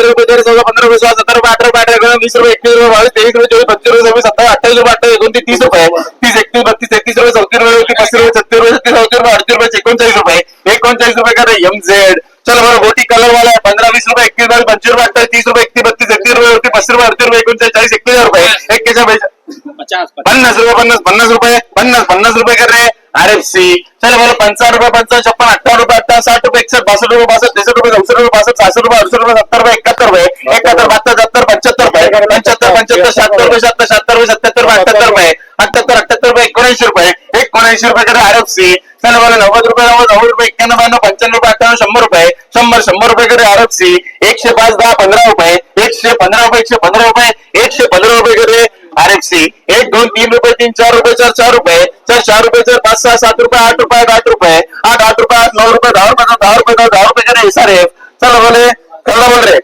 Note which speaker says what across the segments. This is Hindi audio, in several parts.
Speaker 1: तेरह रुपये तेरह चौदह पंद्रह रुपये सोळा सत्तर रुपये अठरा रुपये अठरा रुपये वीस रुपये एकवीस रुपये सव्वीस सत्तावीस अठ्ठावीस रुपये अठ्ठावीस एकोणतीस तीस रुपये तीस एकतीस बत्तीस तेहतीस रुपये चौतीस रुपये रुपये छत्तीस रुपये छत्तीस चौतीस रुपये अडतीस रुपये एकोणचाळीस रुपये एकोणचाळीस रुपये का एम झेड चलो गोटी कलर वाला आहे पंधरा वीस रुपये एकतीस बावीस पंचवीस रुपये अठ्ठावीस तीस एकतीस बत्तीस एकतीस होती पस्तीस रुपये अडतीस चाळीस एकतीस रुपये एक्केचाळीस
Speaker 2: पचास
Speaker 1: पन्नास रुपये पन्नास पन्नास रुपये पन्नास पन्नास रुपये कर रहे आर एफ़ सी चलो बोलो पंचावन्न रुपये पंचावन्न छप्पन अठ्ठावन्न रुपये अठ्ठावन्न साठ रुपए रुपये बासष्ट त्रेसष्ट रुपये चौसष्ट रुपये बासष्ट सहासष्ट रुपये अडुसष्ट रुपये सत्तर रुपये एकाहत्तर बहात्तर सत्तर पंच्याहत्तर रुपये. पंच्याहत्तर पंच्याहत्तर शहात्तर रुपये शहात्तर शहात्तर रुपये सत्याहत्तर रुपये अठ्याहत्तर रुपये. अठ्याहत्तर अठ्याहत्तर रुपये एकोणऐंशी रुपये. एकोणऐंशी रुपये करे आर सी चला नव्वद रुपये नव्वद नव्वद रुपये एक्क्याण्णव ब्याण्णव पंच्याण्णव रुपये अठ्ठ्याण्णव शंभर रुपये. शंभर शंभर रुपये करे आर सी एकशे पाच दहा पंधरा रुपये. एकशे पंधरा रुपये एकशे पंधरा रुपये. एकशे पंधरा रुपये करे आर एक दोन तीन रुपये तीन चार रुपये चार चार रुपये. चार चार रुपये चार पाच सहा सात रुपये आठ रुपये आठ रुपये. आठ आठ रुपये आठ नऊ रुपये दहा रुपये दहा रुपये दहा रुपये करे एस चला बोले. चला बोल रे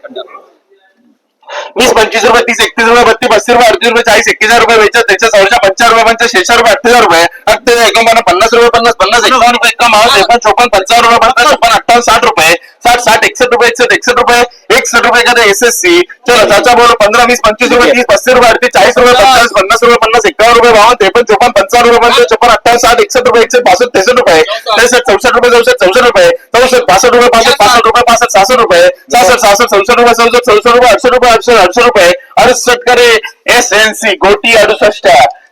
Speaker 1: वीस पंचवीस रुपये तीस एकतीस रुपये बत्तीस बस्तीस रुपये अडतीस रुपये चाळीस एक्केचाळीस रुपये बेचाळीस त्याच्या चौशा पंचावन्न रुपये पंचाळीस शेषार रुपये अठ्ठेचाळीस रुपये. अठ्ठेचाळीस एकोणपन्नास पन्नास रुपये पन्नास पन्नास एकावन्न रुपये चोपन्न पंचावन्न रुपये पन्नास छप्पन अठ्ठावन्न साठ रुपये. साठ साठ एकसष्ट रुपये एकसष्ट एकसष्ट रुपये एकसष्ट रुपये का एस एस सी चलो चाचा बोलो पंधरा वीस पंचवीस रुपये तीस पस्तीस रुपये अडतीस चाळीस रुपये पन्नास रुपये पन्नास एकावन्न रुपये बावन्न त्रेपन्न चोपन्न पंचावन्न रुपये पंचावन्न छप्पन अठ्ठावन्न साठ एकसष्ट रुपये एकसष्ट बासष्ट त्रेसष्ट रुपये. त्रेसष्ट चौसष्ट रुपये चौसष्ट चौसष्ट रुपये. चौसष्ट पासष्ट रुपये पासष्ट पासष्ट रुपये पासष्ट सहासष्ट रुपये. सहासष्ट सहासष्ट चौसष्ट रुपये चौसष्ट चौसष्ट रुपये अडुसष्ट रुपये अडुसष्ट अडुसष्ट रुपये. अडुसष्ट करे एस एन सी गोटी अडुसष्ट.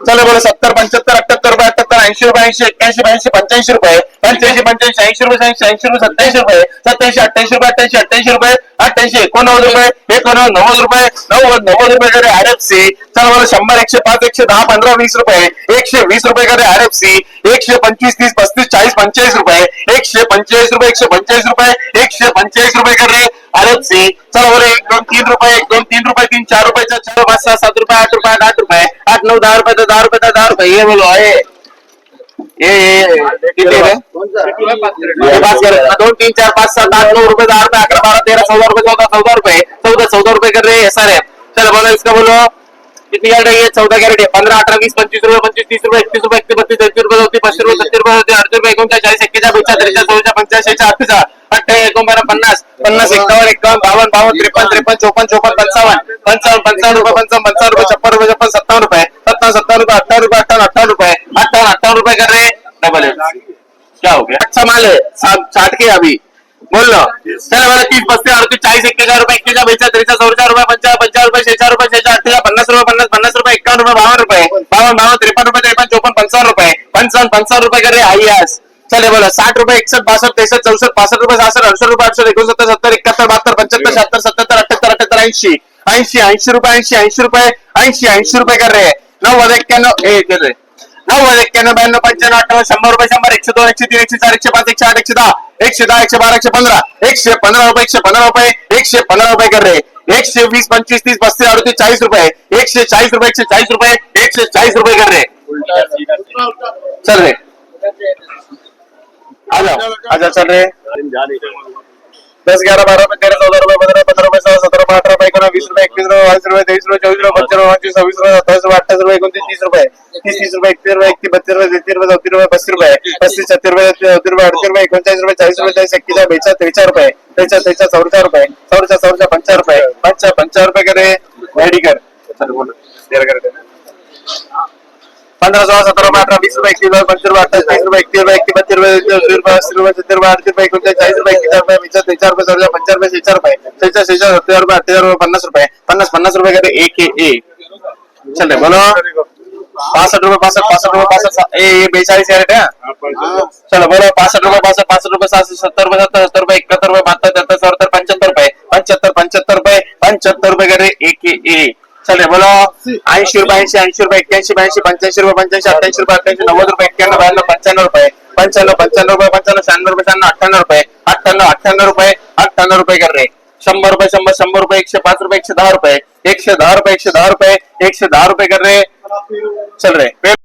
Speaker 1: चलो बोलो सत्तर पंच्याहत्तर अठ्याहत्तर रुपये. ऐंशी रुपये, ऐंशी एक्क्याऐंशी ब्याऐंशी पंच्याऐंशी रुपये, पंच्याऐंशी पंच्याऐंशी, ऐंशी रुपये, ऐंशी ऐंशी रुपये, सत्याऐंशी रुपये, सत्याऐंशी, अठ्ठ्याऐंशी रुपये, अठ्ठ्याऐंशी अठ्ठ्याऐंशी रुपये, अठ्ठ्याऐंशी, एकोणनव्वद रुपये, एकोणनव्वद, नव्वद रुपये, नव्वद नव्वद रुपये करे आर एफ़ सी. बोलो शंभर, एकशे पाच, एकशे दहा, पंधरा, वीस रुपये, एकशे वीस रुपये करे आर एफ़ सी. एकशे पंचवीस, तीस, पस्तीस, चाळीस, पंचेचाळीस रुपये, एकशे पंचेचाळीस रुपये, एकशे पंचेचाळीस रुपये, एकशे पंचेचाळीस रुपये करे आर एफ़ सी. बोलो एक, दोन, तीन रुपये, एक, दोन, तीन रुपये, तीन, चार रुपये, चार पाच, सहा, सात रुपये, आठ रुपये आठ रुपये, आठ, नऊ दहा रुपये दहा रुपये दहा रुपये, ये बोलो, आहे. किती रे? पाच दोन तीन चार पाच सात आठ नऊ रुपये दहा रुपये अकरा बारा तेरा चौदा रुपये चौदा चौदा रुपये. चौदा चौदा रुपये कर रहे एस आर एफ बोलो इसका बोलो. कितनी कैरेट है चौदह कैरेट है पंद्रह अठारह बीस रुपये पंचवीस तीस रुपये एकतीस रुपये एकतीस बत्तीस तैतीस रुपये चौतीस पस्तीस रुपये सत्तर रुपये अडतीस रुपये एकोणचाळीस चाळीस एक्केचाळीस बेचाळीस त्रेचाळीस चौदा पंचाळीस शेहेचाळीस अठ्ठावी अठ्ठावीस एकोणपन्नास पन्नास पन्नास एकावन्न एकावन्न बावन्न बावन्न त्रेपन्न त्रेपन्न चौपन्न चौपन्न पंचावन्न पंचावन्न पंचावन्न रुपये पंचावन्न पंचावन्न रुपये छप्पन रुपये छप्पन सत्तावन्न रुपये सत्तावन्न सत्तावन्न रुपये अठ्ठावन्न रुपये अठ्ठावन्न अठ्ठावन्न रुपये अठ्ठावन्न अठ्ठावन्न रुपये कर रहे हैं डबल क्या हो गया? अच्छा माल है साठ साठ के अभी। बोल लो। चलो बोले तीस पस्तीस अड़तीस चालीस इक्कीस रुपए इक्कीस बेचा त्रिचा चौचा रुपये पंचावन्न पंचावन्न रुपये शेचार रुपये शेचार अठ्ठेचाळीस पन्नास रुपये पन्नास पन्नास रुपये एकावन्न रुपये बावन्न रुपये बावन्न बावन्न त्रेपन्न रुपये त्रेपन्न चौपन्न पंचावन्न रुपये पंचावन्न पंचावन्न रुपये करे आईएस चले बोलो साठ रुपये एकसठ बासष्ट त्रेसष्ट चौसष्ट पासष्ट रुपये सहासष्ट अडुसष्ट रुपये अडुसष्ट एकोणसत्तर सत्तर एकाहत्तर बहात्तर पंच्याहत्तर शहात्तर सत्याहत्तर अठ्याहत्तर अठ्याहत्तर ऐंशी ऐंशी ऐंशी रुपये ऐंशी ऐंशी रुपये ऐंशी ऐंशी रुपये कर रहे नव्वद एक्क्याण्णव हे कर रहे नव्वद एक्क्याण्णव ब्याण्णव पंच्याण्णव अठ्ठावन्न शंभर रुपये शंभर एकशे दोन एकशे तीन एकशे चार एकशे कर रहे एकशे वीस पंचवीस तीस अडतीस चाळीस एकशे चाळीस रुपये एकशे चाळीस रुपये कर रहे चल रे आ जाओ चल रहे दस ग्यारह बारह रुपये तेरह चौदह रुपये पंद्रह पंद्रह रुपये सोलह सत्रह रुपये अठारह रुपये एकोणीस वीस रुपये एकवीस रुपये बाईस रुपये तेईस रुपये चौबीस रुपये पच्चीस रुपये पंचवीस सव्वीस रुपये सत्तावीस रुपये अट्ठाईस रुपये एकोणतीस तीस रुपये तीस तीस रुपये एकतीस रुपये एकतीस बत्तीस रुपये तेहतीस रुपये चौतीस रुपये पस्तीस रुपये पस्तीस छत्तीस रुपये चौतीस रुपये अडतीस रुपये एकोणचाळीस रुपये चाळीस रुपये चाळीस एक्केचाळीस बेचाळीस त्रेचाळीस रुपये त्रेचाळीस त्रेचाळीस चौदा रुपये चौदा चौदा पंचाळीस रुपये पंचा पंचाळीस रुपये करे करे। पंद्रह, सोलह, सत्रह अठारह, बीस रुपये इक्कीस रुपए पंचीस रुपये अट्ठाईस, तीस रुपये इकतीस रुपये किंवा रुपये सत्तर रुपये अड़तीस रुपये एकोणचाळीस रुपये रुपये वीस रुपये चौदा रुपये शेचार रुपये. सत्तर रुपये रुपये पन्नास रुपये. पन्नास पन्नास रुपये करे एक चल रे बोलो. पासठ रुपये पासठ पासठ रुपये पासठ ए बेचाळीस कैरेट चलो बोलो. पासठ रुपये पासठ पासठ रुपये सात सत्तर रुपये सत्तर सत्तर रुपये इकहत्तर रुपये बहात्तर तेहत्तर चौहत्तर पंच्याहत्तर रुपये पंच्याहत्तर पंच्याहत्तर रुपये पंच्याहत्तर रुपये करे एक ए. चल रे बोलो. ऐंशी रुपये ऐंशी ऐंशी रुपये एक्क्याऐंशी ब्याऐंशी पंच्याऐंशी रुपये पंच्याऐंशी अठ्ठ्याऐंशी रुपये अठ्ठ्याऐंशी नव्वद रुपये एक्क्याण्णव ब्याण्णव पंच्याण्णव रुपये पंच्याण्णव पंच्याण्णव रुपये पंच्याण्णव शहाण्णव रुपये शहाण्णव अठ्ठ्याण्णव रुपये अठ्ठ्याण्णव अठ्ठ्याण्णव रुपये अठ्ठ्याण्णव रुपये कर रहे शंभर रुपये शंभर शंभर रुपये एकशे पाच रुपये एकशे दहा रुपये एकशे दहा रुपये एकशे दहा रुपये एकशे दहा रुपये कर रहे चल रहे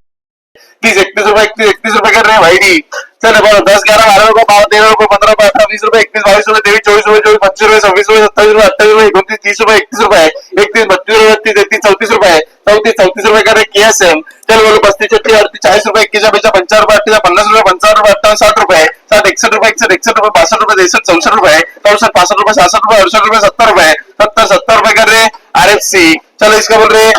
Speaker 1: तीस एकतीस रुपए एकतीस रुपये कर रहे हैं भाई जी। चलो बोलो दस, ग्यारह, बारह रुपये, बारह, तेरह रुपये, पंद्रह रुपये, अठारह, बीस रुपये इक्कीस बाईस रुपये, तेईस, चौबीस रुपए चौबीस, पच्चीस रुपए छब्बीस रुपए सत्ताईस रुपए अट्ठाईस रुपये, उनतीस, तीस रुपए इकतीस रुपए इकतीस, बत्तीस रुपये बत्तीस तेतीस चौतीस रुपये, चौतीस चौतीस रुपये कर रहे के एस एम चल बोलो पस्तीस छत्तीस अड़तीस चाळीस रुपये एक्केचाळीस बेचा पंचावन्न रुपए अठ्ठेचाळीस पन्नास रुपये पंचावन्न रुपए अठ्ठावन्न साठ रुपए साठ एकसष्ट रुपये एकसष्ट एकसष्ट रुपये बासष्ट रुपये त्रेसष्ट चौसठ रुपए चौसष्ट पासष्ट रुपये सहासष्ट रुपए अड़सठ रुपए सत्तर रुपए सत्तर सत्तर रुपये कर रहे आर एफ़ सी चलो, इसका बोल रहे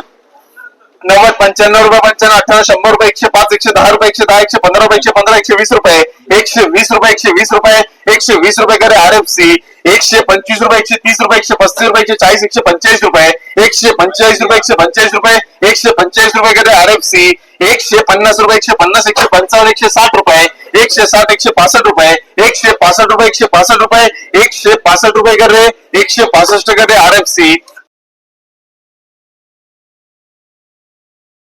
Speaker 1: नव्वद पंच्याण्णव रुपये पंच्याण्णव अठ्ठ्याण्णव शंभर रुपये एकशे पाच एकशे दहा रुपये एकशे दहा एकशे पंधरा रुपये एकशे पंधरा एकशे वीस रुपये एकशे वीस रुपये एकशे वीस रुपये एकशे वीस रुपये करे आर एफ सी एकशे पंचवीस रुपये एकशे तीस रुपये एकशे पस्तीस रुपये एकशे चाळीस एकशे पंचेचाळीस रुपये एकशे पंचेचाळीस रुपये एकशे पंचेचाळीस रुपये एकशे पंचेचाळीस रुपये करे आर एफ सी एकशे पन्नास रुपये एकशे पन्नास एकशे पंचावन्न एकशे साठ रुपये एकशे साठ एकशे पासष्ट रुपये एकशे पासष्ट रुपये एकशे पासष्ट रुपये एकशे पासष्ट रुपये करे एकशे पासष्ट करे आर एफ सी